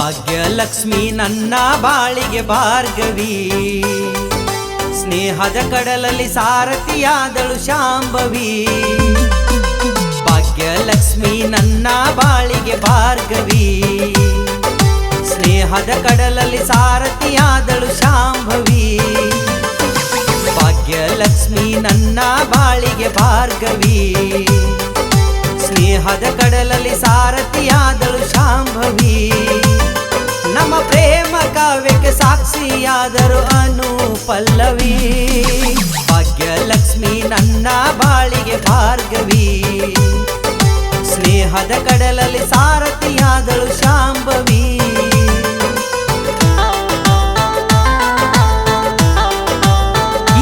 ಭಾಗ್ಯಲಕ್ಷ್ಮಿ ನನ್ನ ಬಾಳಿಗೆ ಭಾರ್ಗವಿ. ಸ್ನೇಹದ ಕಡಲಲ್ಲಿ ಸಾರಥಿಯಾದಳು ಶಾಂಭವಿ. ಭಾಗ್ಯಲಕ್ಷ್ಮಿ ನನ್ನ ಬಾಳಿಗೆ ಭಾರ್ಗವಿ. ಸ್ನೇಹದ ಕಡಲಲ್ಲಿ ಸಾರಥಿಯಾದಳು ಶಾಂಭವಿ. ಭಾಗ್ಯ ಲಕ್ಷ್ಮಿ ನನ್ನ ಬಾಳಿಗೆ ಭಾರ್ಗವಿ. ಸ್ನೇಹದ ಕಡಲಲ್ಲಿ ಸಾರಥಿಯಾದಳು ಸಾಕ್ಷಿಯಾದರು ಅನು ಪಲ್ಲವಿ ಭಾಗ್ಯಲಕ್ಷ್ಮಿ ನನ್ನ ಬಾಳಿಗೆ ಭಾರ್ಗವಿ. ಸ್ನೇಹದ ಕಡಲಲ್ಲಿ ಸಾರಥಿಯಾದಳು ಶಾಂಭವಿ.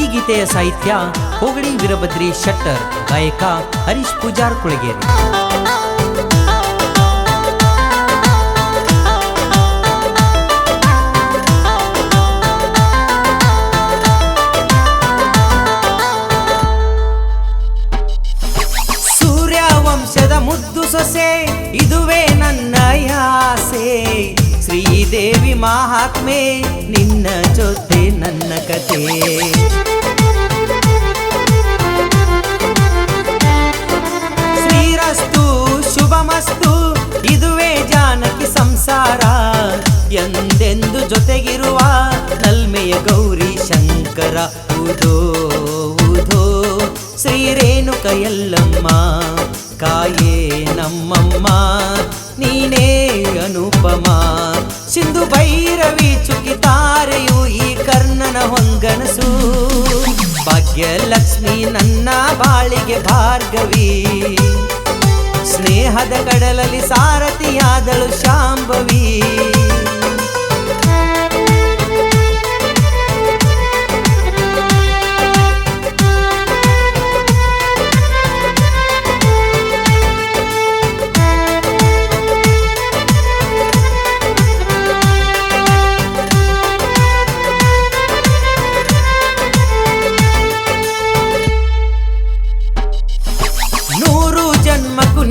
ಈ ಗೀತೆಯ ಸಾಹಿತ್ಯ ಹೋಗಡಿ ವೀರಭದ್ರಿ ಶೆಟ್ಟರ್, ಗಾಯಕ ಹರೀಶ್ ಪೂಜಾರ್ ಕುಳಗೇರಿ. ಮುದ್ದು ಸೊಸೆ, ಇದುವೇ ನನ್ನ ಆಸೆ. ಶ್ರೀದೇವಿ ಮಹಾತ್ಮೆ, ನಿನ್ನ ಜೊತೆ ನನ್ನ ಕತೆ. ಶ್ರೀರಸ್ತು, ಶುಭಮಸ್ತು, ಇದುವೇ ಜಾನಕಿ ಸಂಸಾರ. ಎಂದೆಂದು ಜೊತೆಗಿರುವ ನಲ್ಮೆಯ ಗೌರಿ ಶಂಕರ, ಉದೋ ಉದೋ. ಶ್ರೀರೇಣುಕ ಎಲ್ಲಮ್ಮ ಕಾಯೇ ನಮ್ಮಮ್ಮ, ನೀನೇ ಅನುಪಮ. ಸಿಂಧು ಭೈರವಿ ಚುಕಿತಾರೆಯು ಈ ಕರ್ಣನ ಹೊಂಗನಸು. ಭಾಗ್ಯಲಕ್ಷ್ಮಿ ನನ್ನ ಬಾಳಿಗೆ ಭಾರ್ಗವಿ. ಸ್ನೇಹದ ಕಡಲಲ್ಲಿ ಸಾರಥಿಯಾದಳು ಶಾಂಭವಿ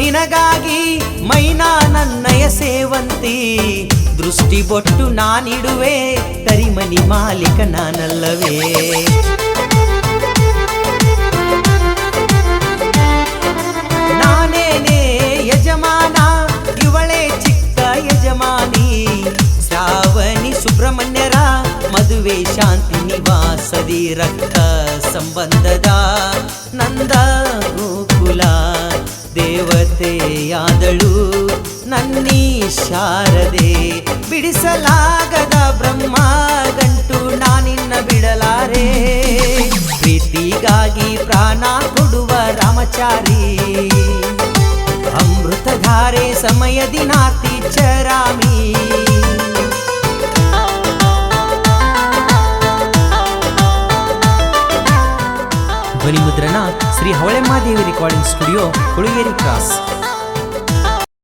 ನಿನಗಾಗಿ ಮೈನಾ ನನ್ನಯ ಸೇವಂತಿ. ದೃಷ್ಟಿ ಬೊಟ್ಟು ನಾನಿಡುವೆ ಕರಿಮನಿ ಮಾಲೀಕ ನಾನಲ್ಲವೇ. ನಾನೇನೇ ಯಜಮಾನ, ಇವಳೇ ಚಿಕ್ಕ ಯಜಮಾನಿ. ಶ್ರಾವಣಿ ಸುಬ್ರಹ್ಮಣ್ಯರ, ಮದುವೆ ಶಾಂತಿ ನಿವಾಸದಿ ರಕ್ತ ಸಂಬಂಧದ ನಂದ. ದೇವತೆಯಾದಳು ನನ್ನೀ ಶಾರದೆ ಬಿಡಿಸಲಾಗದ ಬ್ರಹ್ಮ ಗಂಟು ನಾನಿನ್ನ ಬಿಡಲಾರೆ. ಪ್ರೀತಿಗಾಗಿ ಪ್ರಾಣ ಕೊಡುವ ರಾಮಚಾರಿ. ಅಮೃತಧಾರೆ ಸಮಯ ನಾತಿ ಚರಾಮಿ ಧ್ವನಿ ಮುದ್ರಣ Shri Havalemmadevi recording studio Huligeri cross